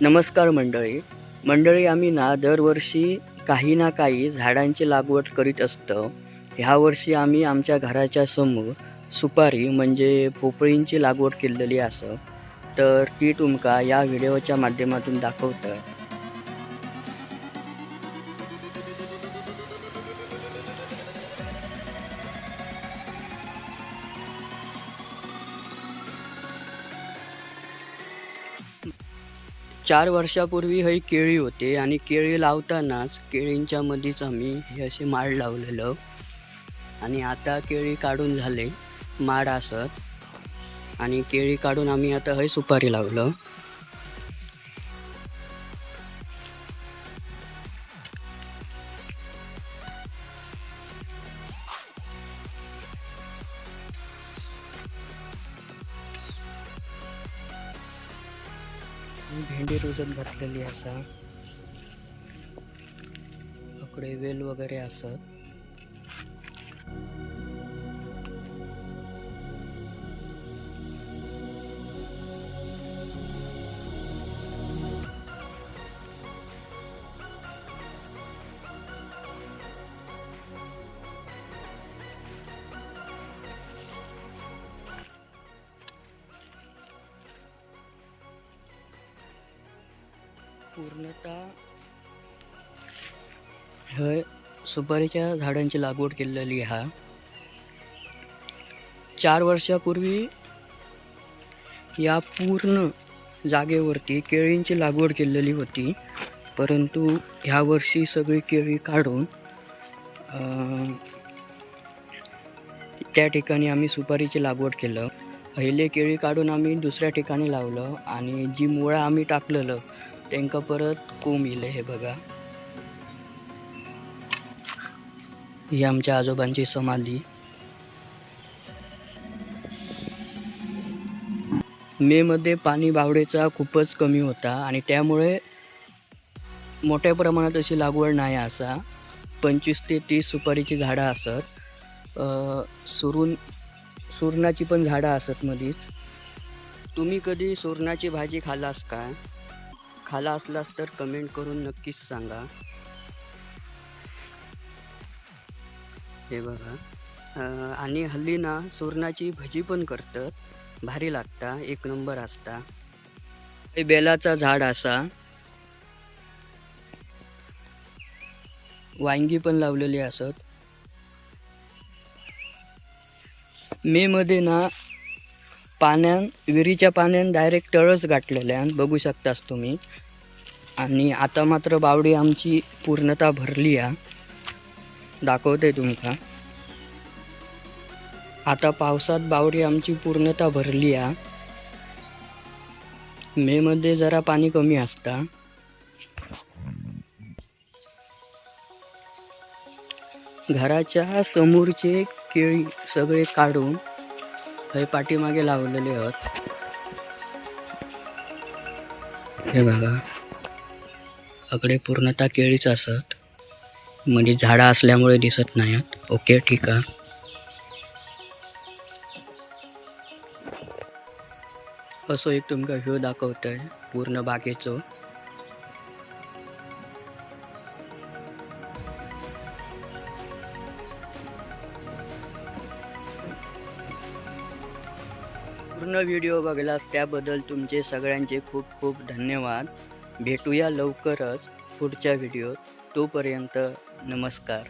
नमस्कार मंडळी. मंडळी आम्ही ना दरवर्षी काही ना काही झाडांची लागवड करीत असतो. ह्या वर्षी आम्ही आमच्या घराच्या समोर सुपारी म्हणजे पोपळींची लागवड केलेली असं तर ती तुमका या व्हिडिओच्या माध्यमातून दाखवतं चार वर्षापूर्वी ही केळी होते आणि केळी लावतानाच केळींच्या मध्येच आम्ही हे असे माड लावलेलं. आणि आता केळी काढून झाले माड असत. आणि केळी काढून आम्ही आता हे सुपारी लावलं. भेंडी रुजत घातलेली असा. इकडे वेल वगैरे असत पूर्णतः हे सुपारीच्या झाडांची लागवड केलेली हा. चार वर्षापूर्वी या पूर्ण जागेवरती केळींची लागवड केलेली होती परंतु ह्या वर्षी सगळी केळी काढून त्या ठिकाणी आम्ही सुपारीची लागवड केलं. पहिले केळी काढून आम्ही दुसऱ्या ठिकाणी लावलं आणि जी मुळं आम्ही टाकलेलं त्यांका परत कोंब इले हे बघा. ही आमच्या आजोबांची समाधी. मे मध्ये पाणी बावडेचा खूपच कमी होता आणि त्यामुळे मोठ्या प्रमाणात अशी लागवड नाही असा. पंचवीस ते तीस सुपारीची झाडं असत. सुरून सुरणाची पण झाडं असत मधीच. तुम्ही कधी सुरणाची भाजी खाल्लास का? खाला असलास तर कमेंट करून नक्कीच सांगा. हे बघा. आणि हल्ली ना सुरणाची भजी पण करतात. भारी लागता एक नंबर असता. बेलाचा झाड असा. वांगी पण लावलेली असत. मे मध्ये ना पाण्यान विहिरीच्या पाण्यान डायरेक्ट तळच गाठलेल्यान बघू शकतास तुम्ही. आणि आता मात्र बावडी आमची पूर्णता भरली आहे. दाखवते तुमका. आता पावसात बावडी आमची पूर्णता भरली आहे. मे मध्ये जरा पाणी कमी असता. घराच्या समोरचे केळी सगळे काढून हे पाठीमागे लावलेले आहोत. हे बघा. अकडे पूर्णतः केळीच असत. म्हणजे झाडं असल्यामुळे दिसत नाहीत. ओके ठीक आहे. असो एक तुमका व्ह्यू दाखवतोय. पूर्ण बागेचो. पूर्ण व्हिडिओ बघलास त्याबद्दल तुमचे सगळ्यांचे खूप खूप धन्यवाद. भेटूया लवकरच पुढच्या व्हिडिओत. तोपर्यंत नमस्कार.